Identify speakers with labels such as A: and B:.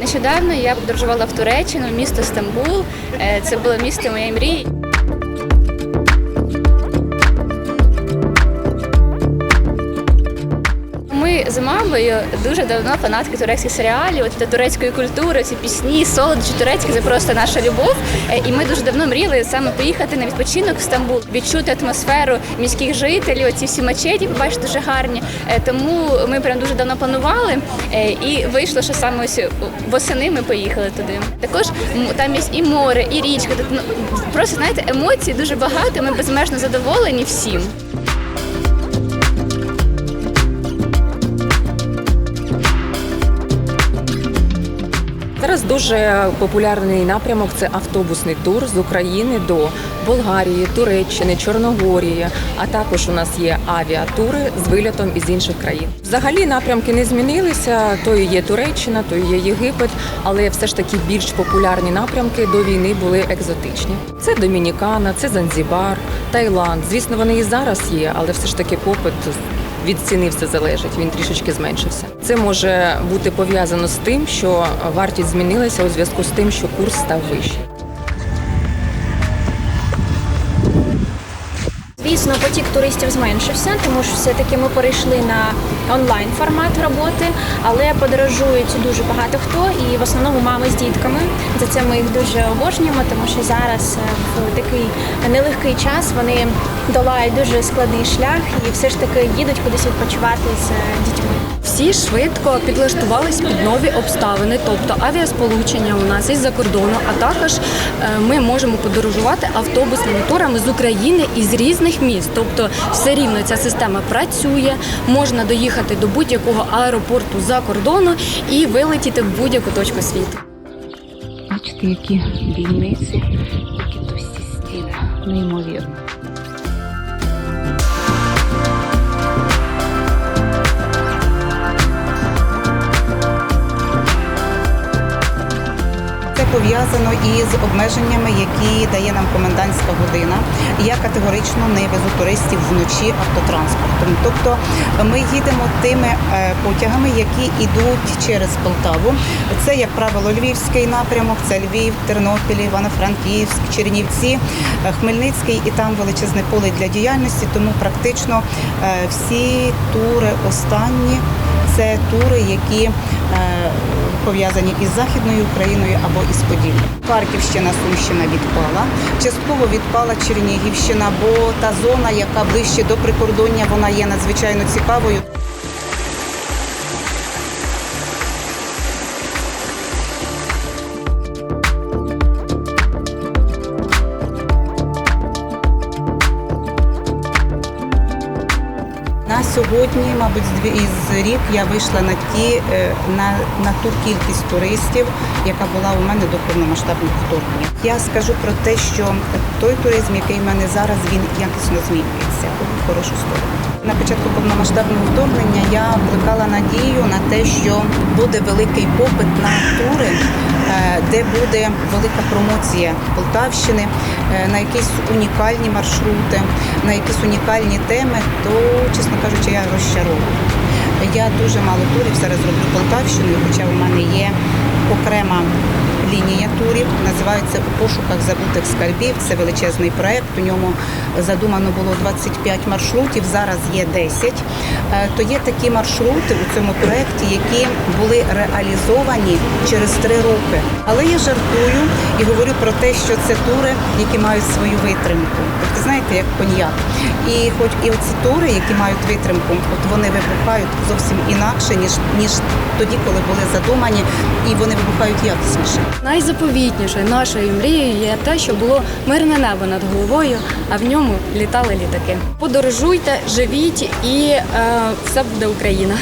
A: Нещодавно я подорожувала в Туреччину, місто Стамбул. Е, Це було місто моєї мрії. З мамою дуже давно фанатки турецьких серіалів, от турецької культури, ці пісні, солодощі турецькі це просто наша любов. Е, І ми дуже давно мріяли саме поїхати на відпочинок в Стамбул, відчути атмосферу міських жителів, ці всі мечеті, побачити дуже гарні. Е, Тому ми прям дуже давно планували е, і вийшло, що саме ось восени ми поїхали туди. Також там є і море, і річка. Ну, просто знаєте, емоцій дуже багато. Ми безмежно задоволені всім.
B: Дуже популярний напрямок це автобусний тур з України до Болгарії, Туреччини, Чорногорії. А також у нас є авіатури з вильотом із інших країн. Взагалі напрямки не змінилися. То є Туреччина, то є Єгипет, але все ж таки більш популярні напрямки до війни були екзотичні. Це Домінікана, це Занзібар, Таїланд. Звісно, вони і зараз є, але все ж таки попит від ціни все залежить. Він трішечки зменшився. Це може бути пов'язано з тим, що вартість змінилася у зв'язку з тим, що курс став вищий.
C: Звісно, потік туристів зменшився, тому що все-таки ми перейшли на онлайн формат роботи, але подорожують дуже багато хто, і в основному мами з дітками. За це ми їх дуже обожнюємо, тому що зараз е, в такий нелегкий час вони долають дуже складний шлях і все ж таки їдуть кудись відпочивати з е, дітьми.
D: Всі швидко підлаштувались під нові обставини, тобто авіасполучення у нас із-за кордону, а також е, ми можемо подорожувати автобусними турами з України і з різних міст. Тобто, все рівно ця система працює, можна доїхати до будь-якого аеропорту за кордону і вилетіти в будь-яку точку світу.
E: Бачите, які бійниці, які тості стіни. Неймовірно.
F: Пов'язано із обмеженнями, які дає нам комендантська година. Я категорично не везу туристів вночі автотранспортом. Тобто ми їдемо тими е, потягами, які йдуть через Полтаву. Це, як правило, львівський напрямок, це Львів, Тернопіль, Івано-Франківськ, Чернівці, е, Хмельницький і там величезне поле для діяльності. Тому практично е, всі тури останні це тури, які пов'язані із Західною Україною або із Поділлям. Харківщина, Сумщина відпала. Частково відпала Чернігівщина, бо та зона, яка ближче до прикордоння, вона є надзвичайно цікавою. Сьогодні, мабуть, із рік я вийшла на ті е, на, на ту кількість туристів, яка була у мене до повномасштабного вторгнення. Я скажу про те, що той туризм, який в мене зараз, він якісно змінюється у хорошу сторону. На початку повномасштабного вторгнення я плекала надію на те, що буде великий попит на тури, де буде велика промоція Полтавщини, е, на якісь унікальні маршрути, на якісь унікальні теми, то, чесно кажучи, я розчарована. Я дуже мало турів зараз роблю Полтавщиною, хоча в мене є окрема лінія турів, називається У пошуках забутих скарбів. Це величезний проект. У ньому задумано було 25 маршрутів, зараз є 10. Е, То є такі маршрути у цьому проекті, які були реалізовані через три роки. Але я жартую і говорю про те, що це тури, які мають свою витримку. Ви знаєте, як коньяк. І хоч і оці тури, які мають витримку, от вони вибухають зовсім інакше, ніж ніж тоді, коли були задумані, і вони вибухають якісніше.
D: Найзаповітнішою нашою мрією є те, що було мирне небо над головою, а в ньому літали літаки. Подорожуйте, живіть і е, все буде Україна.